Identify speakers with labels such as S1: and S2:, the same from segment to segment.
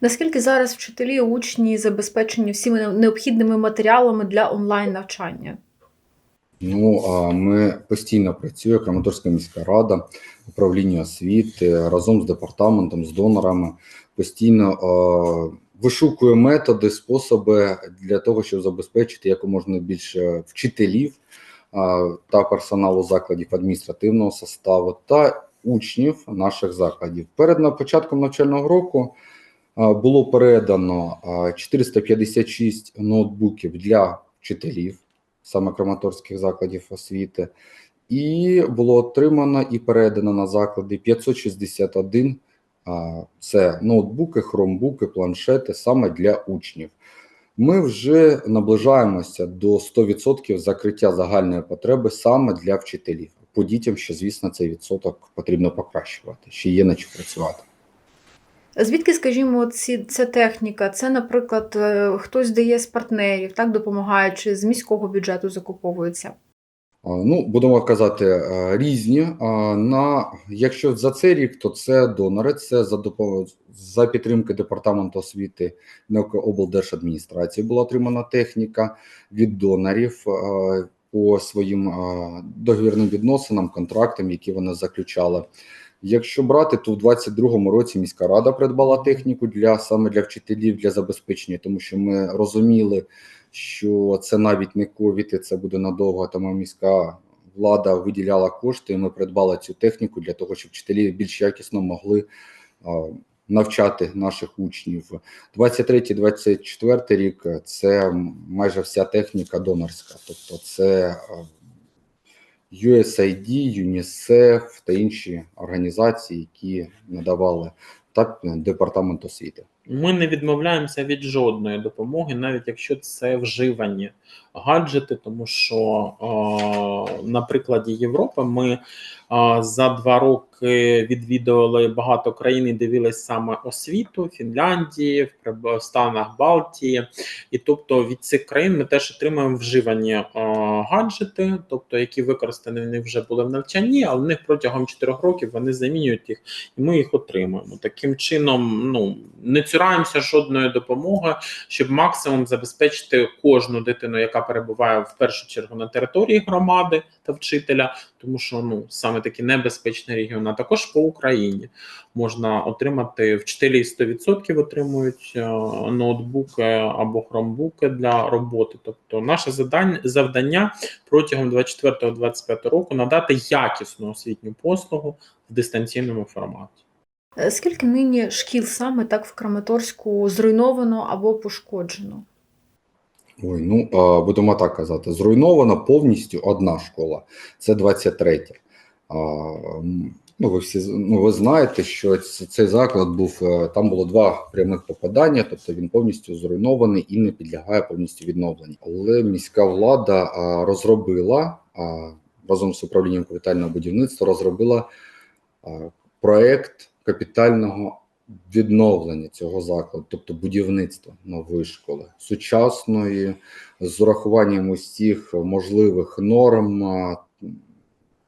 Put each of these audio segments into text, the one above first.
S1: Наскільки зараз вчителі, учні забезпечені всіми необхідними матеріалами для онлайн навчання?
S2: Ну, ми постійно працює Краматорська міська рада, управління освіти разом з департаментом, з донорами постійно вишукує методи, способи для того, щоб забезпечити якомога більше вчителів та персоналу закладів адміністративного составу та учнів наших закладів. Перед початком навчального року було передано е, 456 ноутбуків для вчителів саме Краматорських закладів освіти, і було отримано і передано на заклади 561 це ноутбуки, хромбуки, планшети саме для учнів. Ми вже наближаємося до 100% закриття загальної потреби саме для вчителів. По дітям ще, звісно, цей відсоток потрібно покращувати. Ще є над чим працювати.
S1: Звідки, скажімо, ці, ця техніка? Це, наприклад, е, хтось дає з партнерів, так допомагає, чи з міського бюджету закуповується?
S2: Ну, будемо казати, е, різні. На якщо за цей рік, то це донори, це за допо- за підтримки департаменту освіти облдержадміністрації була отримана техніка від донорів е, по своїм договірним відносинам, контрактам, які вони заключали. Якщо брати, то в 22-му році міська рада придбала техніку для саме для вчителів для забезпечення, тому що ми розуміли, що це навіть не ковід, і це буде надовго. Тому міська влада виділяла кошти, і ми придбали цю техніку для того, щоб вчителі більш якісно могли навчати наших учнів. 23-24 рік це майже вся техніка донорська, тобто це USAID, UNICEF та інші організації, які надавали так департамент освіти.
S3: Ми не відмовляємося від жодної допомоги, навіть якщо це вживані гаджети, тому що е, на прикладі Європи ми е, за два роки відвідували багато країн і дивились саме освіту Фінляндії, в станах Балтії, і тобто від цих країн ми теж отримуємо вживані гаджети, тобто які використані вони вже були в навчанні, але в них протягом 4 років вони замінюють їх і ми їх отримуємо. Таким чином, ну не цураємося жодної допомоги, щоб максимум забезпечити кожну дитину, яка перебуває в першу чергу на території громади та вчителя, тому що ну саме такі небезпечні регіони, а також по Україні можна отримати вчителі 100% отримують е, ноутбуки або хромбуки для роботи. Тобто, наше завдання завдання протягом 24-25 року надати якісну освітню послугу в дистанційному форматі.
S1: Е, Скільки нині шкіл саме так в Краматорську зруйновано або пошкоджено?
S2: Ой, ну будемо так казати, зруйнована повністю одна школа. Це 23. А, ну, ви всі ну, ви знаєте, що цей заклад був е, там було два прямих попадання, тобто він повністю зруйнований і не підлягає повністю відновленню. Але міська влада розробила разом з управлінням капітального будівництва розробила проект капітального відновлення цього закладу, тобто будівництва нової школи, сучасної, з урахуванням усіх можливих норм,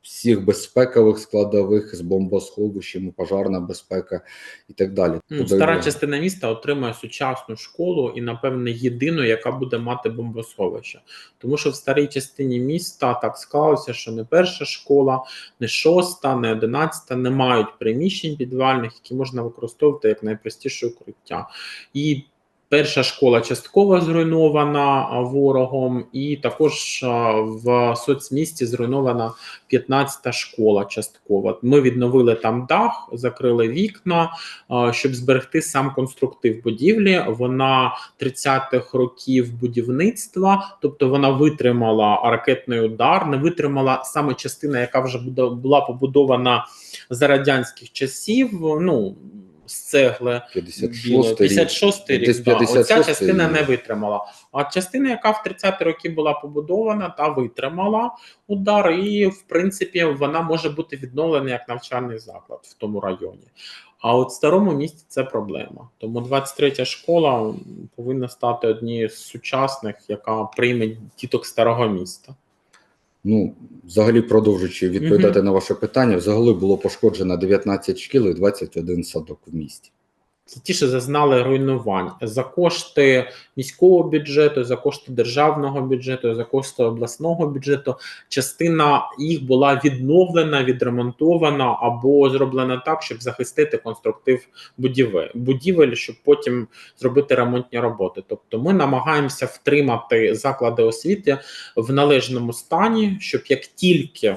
S2: всіх безпекових складових з бомбосховищами, пожарна безпека і так далі.
S3: Ну, стара частина міста отримує сучасну школу і, напевне, єдину, яка буде мати бомбосховище. Тому що в старій частині міста так склалося, що не перша школа, не шоста, не одинадцята не мають приміщень підвальних, які можна використовувати як найпростіше укриття. І Перша школа частково зруйнована ворогом, і також в соцмісті зруйнована 15-та школа частково. Ми відновили там дах, закрили вікна, щоб зберегти сам конструктив будівлі. Вона 30-х років будівництва, тобто вона витримала ракетний удар, не витримала саме частина, яка вже була побудована за радянських часів. Ну з цегли
S2: 56 рік.
S3: 56 рік.
S2: Десь
S3: да. Оця
S2: 56-й
S3: частина
S2: рік.
S3: не витримала. А частина, яка в 30-ті роки була побудована, та витримала удар, і в принципі вона може бути відновлена як навчальний заклад в тому районі. А от в старому місті це проблема. Тому 23-я школа повинна стати однією з сучасних, яка прийме діток старого міста.
S2: Ну, взагалі, продовжуючи відповідати на ваше питання, взагалі було пошкоджено 19 шкіл і 21 садок в місті.
S3: Ті, зазнали руйнувань за кошти міського бюджету, за кошти державного бюджету, за кошти обласного бюджету. Частина їх була відновлена, відремонтована або зроблена так, щоб захистити конструктив будівель, будівель, щоб потім зробити ремонтні роботи. Тобто, ми намагаємося втримати заклади освіти в належному стані, щоб як тільки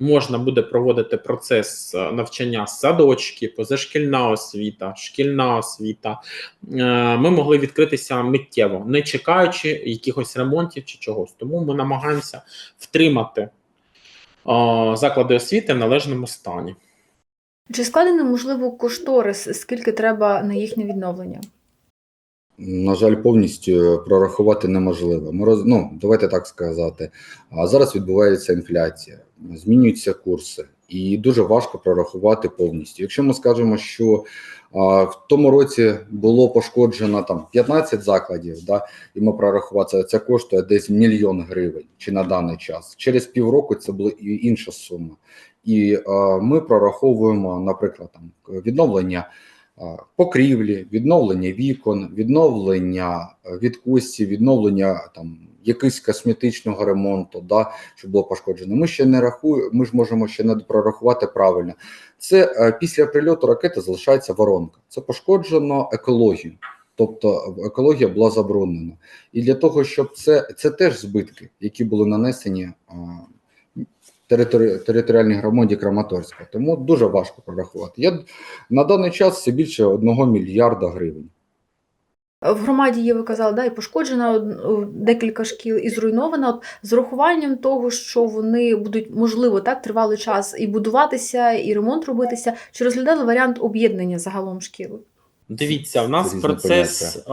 S3: можна буде проводити процес е, навчання садочки, позашкільна освіта, шкільна освіта. е, Ми могли відкритися миттєво, не чекаючи якихось ремонтів чи чогось. Тому ми намагаємося втримати е, заклади освіти в належному стані.
S1: Чи складений, можливо, кошторис, скільки треба на їхнє відновлення?
S2: На жаль, повністю прорахувати неможливо. Ми роз... ну, давайте так сказати. А зараз відбувається інфляція, змінюються курси, і дуже важко прорахувати повністю. Якщо ми скажемо, що а, в тому році було пошкоджено там 15 закладів, да, і ми прорахувати це, коштує десь мільйон гривень чи на даний час. Через півроку це була і інша сума. І а, ми прораховуємо, наприклад, там відновлення покрівлі, відновлення вікон, відновлення е, відкусів, відновлення там якогось косметичного ремонту, да, що було пошкоджено. Ми ще не рахуємо, ми ж можемо ще не прорахувати правильно. Це е, після прильоту ракети залишається воронка. Це пошкоджено екологію. Тобто екологія була заборонена. І для того, щоб це, це теж збитки, які були нанесені територі, територіальній громаді Краматорська. Тому дуже важко прорахувати. Я на даний час це більше 1 мільярда гривень.
S1: В громаді є, ви казали, да, і пошкоджено декілька шкіл і зруйновано. От, з урахуванням того, що вони будуть, можливо, так, тривалий час і будуватися, і ремонт робитися, чи розглядали варіант об'єднання загалом шкіл?
S3: Дивіться, в нас
S2: Це
S3: процес е,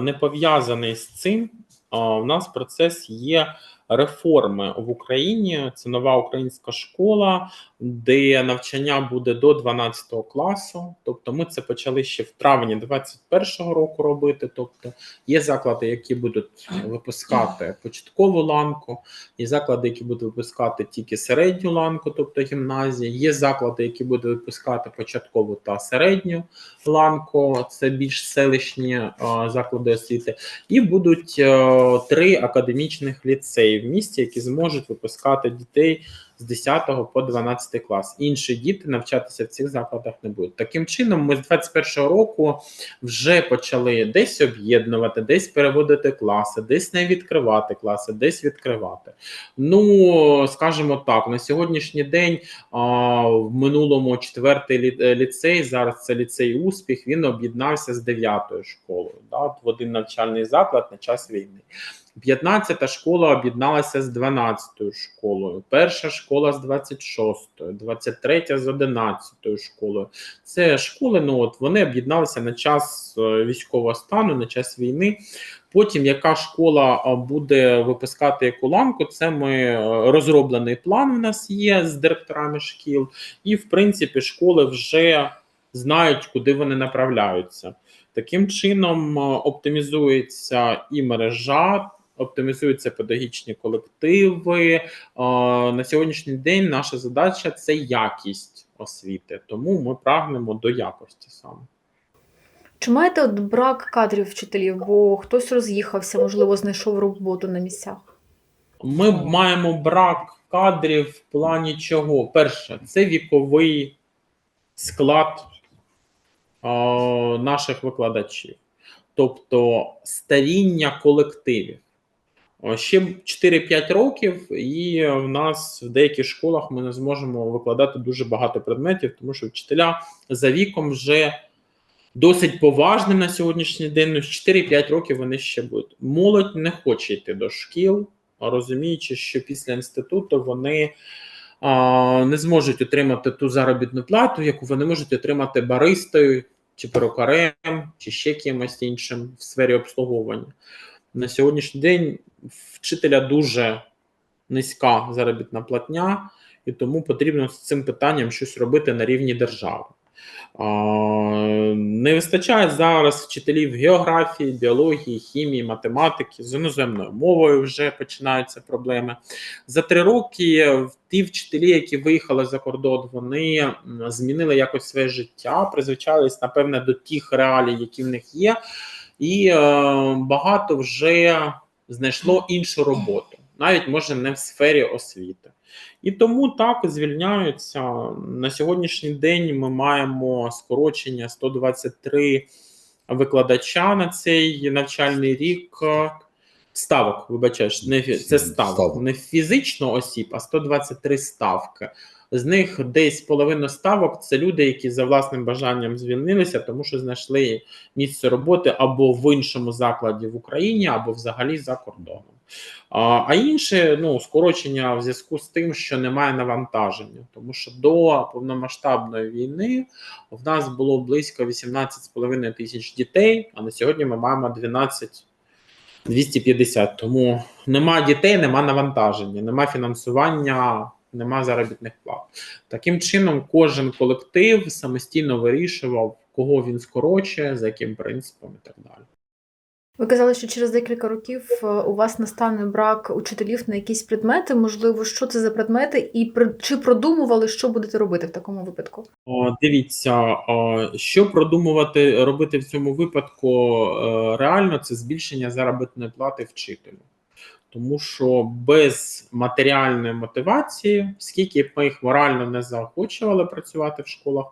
S3: не пов'язаний з цим. А в нас процес є реформи в Україні. Це нова українська школа, де навчання буде до 12 класу. Тобто, ми це почали ще в травні 2021 року робити. Тобто, є заклади, які будуть випускати початкову ланку, є заклади, які будуть випускати тільки середню ланку, тобто гімназії. Є заклади, які будуть випускати початкову та середню ланку, це більш селищні е, заклади освіти, і будуть е, три академічних ліцеї в місті, які зможуть випускати дітей з 10 по 12 клас. Інші діти навчатися в цих закладах не будуть. Таким чином, ми з 21 року вже почали десь об'єднувати, десь переводити класи, десь не відкривати класи, десь відкривати. Ну скажімо так, на сьогоднішній день а, в минулому четвертий е, ліцей, зараз це ліцей успіх. Він об'єднався з дев'ятою школою, да, в один навчальний заклад на час війни. 15-та школа об'єдналася з 12-ю школою, перша школа з 26-ю, 23-я з 11-ю школою. Це школи, ну от вони об'єдналися на час е, військового стану, на час війни. Потім яка школа буде випускати яку ланку, це ми е, розроблений план у нас є з директорами шкіл, і в принципі школи вже знають, куди вони направляються. Таким чином е, оптимізується і мережа, оптимізуються педагогічні колективи. На сьогоднішній день наша задача це якість освіти, тому ми прагнемо до якості саме.
S1: Чи маєте от брак кадрів вчителів, бо хтось роз'їхався, можливо, знайшов роботу на місцях?
S3: Ми маємо брак кадрів в плані чого? Перше, це віковий склад е, наших викладачів, тобто старіння колективів. О, Ще 4-5 років, і в нас в деяких школах ми не зможемо викладати дуже багато предметів, тому що вчителя за віком вже досить поважні на сьогоднішній день. Ну, 4-5 років вони ще будуть. Молодь не хоче йти до шкіл, розуміючи, що після інституту вони а, не зможуть отримати ту заробітну плату, яку вони можуть отримати баристою, чи перукарем, чи ще кимось іншим в сфері обслуговування. На сьогоднішній день вчителя дуже низька заробітна платня, і тому потрібно з цим питанням щось робити на рівні держави. Не вистачає зараз вчителів географії, біології, хімії, математики, з іноземною мовою вже починаються проблеми. За три роки ті вчителі, які виїхали за кордон, вони змінили якось своє життя, призвичались, напевне, до тих реалій, які в них є, і е, багато вже знайшло іншу роботу, навіть може не в сфері освіти. І тому так звільняються. На сьогоднішній день ми маємо скорочення 123 викладача на цей навчальний рік. Ставок, вибачаєш, не це ставок,
S2: Ставок.
S3: не фізично осіб, а 123 ставки. З них десь половина ставок це люди, які за власним бажанням звільнилися, тому що знайшли місце роботи або в іншому закладі в Україні, або взагалі за кордоном. А, інше ну, скорочення в зв'язку з тим, що немає навантаження, тому що до повномасштабної війни в нас було близько 18,5 тисяч дітей, а на сьогодні ми маємо 12 250. Тому нема дітей, нема навантаження, нема фінансування, нема заробітних плат. Таким чином, кожен колектив самостійно вирішував, кого він скорочує, за яким принципом і так далі.
S1: Ви казали, що через декілька років е, у вас настане брак учителів на якісь предмети. Можливо, що це за предмети, і чи продумували, що будете робити в такому випадку?
S3: О, Дивіться, о, що продумувати робити в цьому випадку е, реально, це збільшення заробітної плати вчителю. Тому що без матеріальної мотивації, скільки б ми їх морально не заохочували працювати в школах,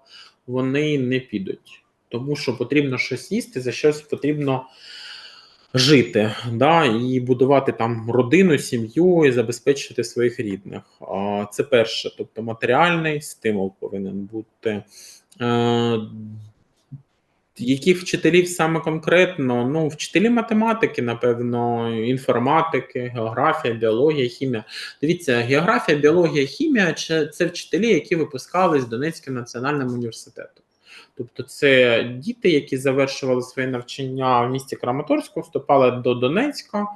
S3: вони не підуть. Тому що потрібно щось їсти, за щось потрібно жити, да, і будувати там родину, сім'ю і забезпечити своїх рідних. Це перше, тобто матеріальний стимул повинен бути. Яких вчителів саме конкретно? Ну, вчителі математики, напевно, інформатики, географія, біологія, хімія. Дивіться, географія, біологія, хімія це, вчителі, які випускались з Донецьким національним університетом. Тобто, це діти, які завершували своє навчання в місті Краматорську, вступали до Донецька.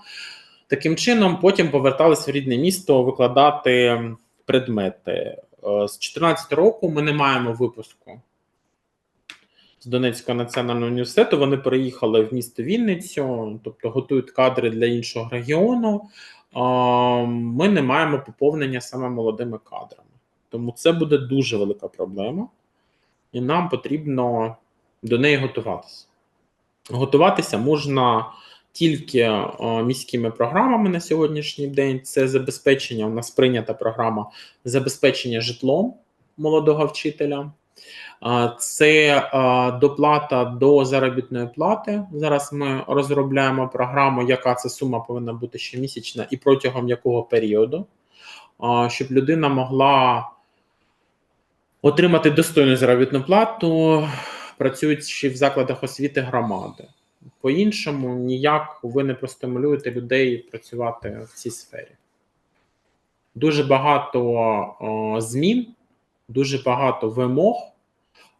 S3: Таким чином, потім повертались в рідне місто викладати предмети. Е, З 2014 року ми не маємо випуску з Донецького національного університету. Вони переїхали в місто Вінницю, тобто готують кадри для іншого регіону. Ми не маємо поповнення саме молодими кадрами. Тому це буде дуже велика проблема, і нам потрібно до неї готуватися. Готуватися можна тільки е, міськими програмами на сьогоднішній день. Це забезпечення. У нас прийнята програма забезпечення житлом молодого вчителя. Це доплата до заробітної плати. Зараз ми розробляємо програму, яка це сума повинна бути щомісячна і протягом якого періоду, щоб людина могла отримати достойну заробітну плату, працюючи в закладах освіти громади. По-іншому ніяк ви не простимулюєте людей працювати в цій сфері. Дуже багато змін, дуже багато вимог.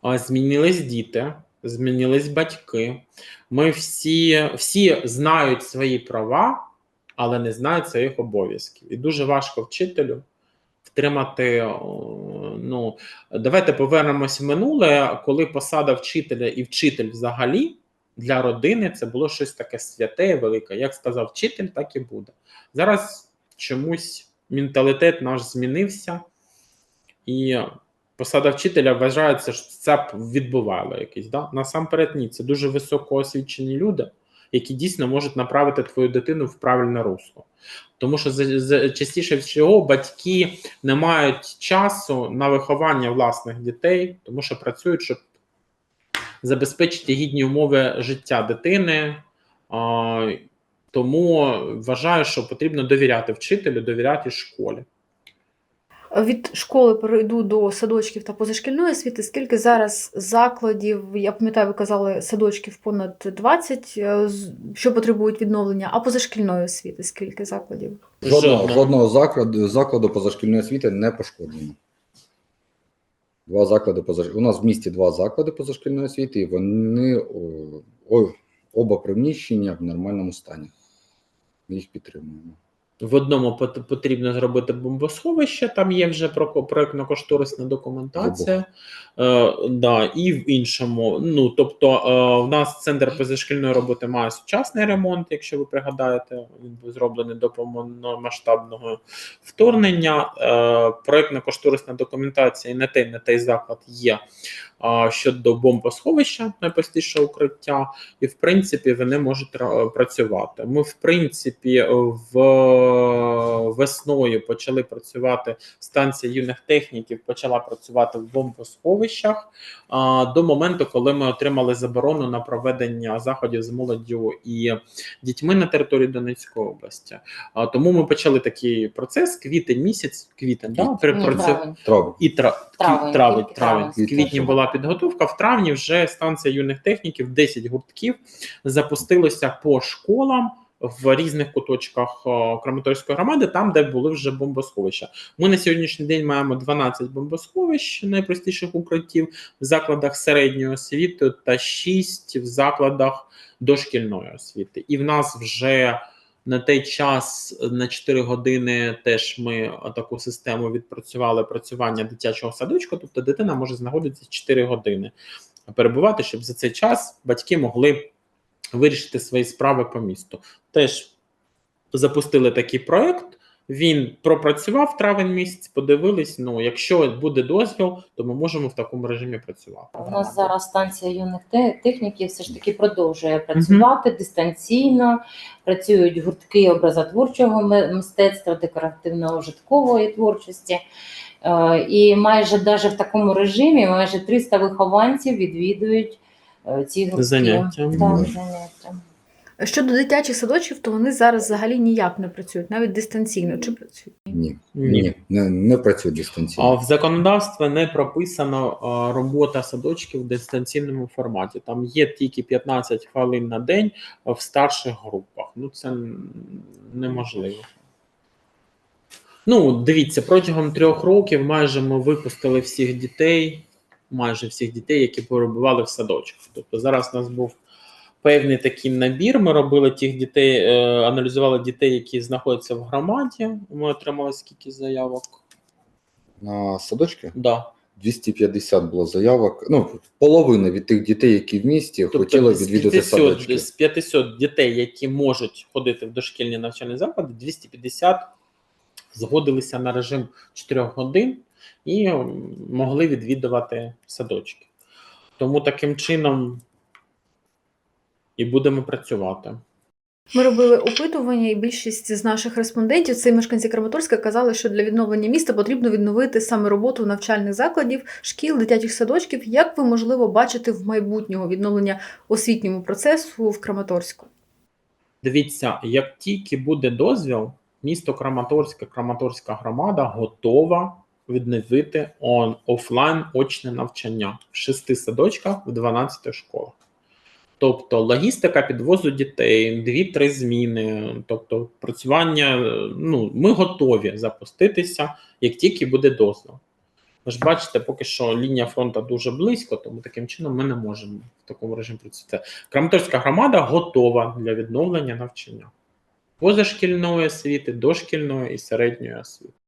S3: Змінились діти, змінились батьки. Ми всі, всі знають свої права, але не знають своїх обов'язків. І дуже важко вчителю втримати. Ну, давайте повернемось в минуле, коли посада вчителя і вчитель взагалі для родини це було щось таке святе і велике. Як сказав вчитель, так і буде. Зараз чомусь менталітет наш змінився, і посада вчителя вважається, що це б відбувало якийсь. Да? Насамперед, ні, це дуже високоосвічені люди, які дійсно можуть направити твою дитину в правильне русло. Тому що за, частіше всього батьки не мають часу на виховання власних дітей, тому що працюють, щоб забезпечити гідні умови життя дитини. Тому вважаю, що потрібно довіряти вчителю, довіряти школі.
S1: Від школи перейду до садочків та позашкільної освіти. Скільки зараз закладів, я пам'ятаю, ви казали садочків понад 20, е, що потребують відновлення, а позашкільної освіти скільки закладів?
S2: Жодного,
S3: Жодного.
S2: жодного закладу, закладу позашкільної освіти не пошкоджено. Два заклади позаш... У нас в місті два заклади позашкільної освіти, і вони о, о, оба приміщення в нормальному стані. Ми їх підтримуємо.
S3: В одному пот- потрібно зробити бомбосховище, там є вже про- проектно-кошторисна документація. Е, да, і в іншому. Ну, тобто, е, в нас центр позашкільної роботи має сучасний ремонт, якщо ви пригадаєте, він був зроблений до повномасштабного вторгнення. Е, проектно-кошторисна документація і на той, на той заклад є щодо бомбосховища, найпростіше укриття, і в принципі вони можуть працювати. Ми, в принципі, в весною почали працювати. Станція юних техніків почала працювати в бомбосховищах до моменту, коли ми отримали заборону на проведення заходів з молоддю і дітьми на території Донецької області. Тому ми почали такий процес. Квітень місяць, квітень, да, при-
S4: Ні,
S3: працю-
S4: травень.
S3: І тра...
S4: Травень,
S3: травень, травень.
S4: травень.
S3: В квітні була підготовка. В травні вже станція юних техніків, 10 гуртків запустилося по школам. В різних куточках Краматорської громади, там, де були вже бомбосховища. Ми на сьогоднішній день маємо 12 бомбосховищ найпростіших укриттів в закладах середньої освіти та 6 в закладах дошкільної освіти. І в нас вже на той час на 4 години теж ми таку систему відпрацювали працювання дитячого садочку. Тобто дитина може знаходитися 4 години перебувати, щоб за цей час батьки могли вирішити свої справи по місту. Теж запустили такий проект. Він пропрацював травень місяць, подивились. Ну, якщо буде дозвіл, то ми можемо в такому режимі працювати.
S4: У нас зараз станція юних техніків все ж таки продовжує працювати дистанційно. Працюють гуртки образотворчого мистецтва, декоративно-ужиткової творчості. Е, І майже даже в такому режимі майже 300 вихованців відвідують е, ці гуртки.
S3: Заняття.
S4: Так,
S2: Мгм.
S4: заняття.
S1: Щодо дитячих садочків, то вони зараз взагалі ніяк не працюють, навіть дистанційно чи працюють.
S2: Ні,
S3: Ні.
S2: не, не працює
S3: А
S2: дистанційно.
S3: в законодавстві не прописано а, робота садочків в дистанційному форматі. Там є тільки 15 хвилин на день в старших групах. Ну це неможливо. Ну, дивіться, протягом трьох років майже ми випустили всіх дітей, майже всіх дітей, які перебували в садочках. Тобто зараз у нас був певний такий набір. Ми робили тих дітей, е, аналізували дітей, які знаходяться в громаді. Ми отримали скільки заявок.
S2: На садочки
S3: Да.
S2: 250 було заявок. Ну, половина від тих дітей, які в місті хотіли відвідати
S3: 500,
S2: садочки.
S3: з 500 дітей, які можуть ходити в дошкільні навчальні заклади, 250 згодилися на режим 4 годин і могли відвідувати садочки. Тому таким чином і будемо працювати.
S1: Ми робили опитування, і більшість з наших респондентів, це мешканці Краматорська, казали, що для відновлення міста потрібно відновити саме роботу навчальних закладів, шкіл, дитячих садочків. Як ви можливо бачите в майбутнього відновлення освітнього процесу в Краматорську?
S3: Дивіться, як тільки буде дозвіл, місто Краматорське, Краматорська громада готова відновити офлайн очне навчання в шести садочках в 12 школах. Тобто логістика підвозу дітей, дві-три зміни, тобто працювання. Ну, ми готові запуститися, як тільки буде дозвіл. Ви ж бачите, поки що лінія фронту дуже близько, тому таким чином ми не можемо в такому режимі працювати. Краматорська громада готова для відновлення навчання позашкільної освіти, дошкільної і середньої освіти.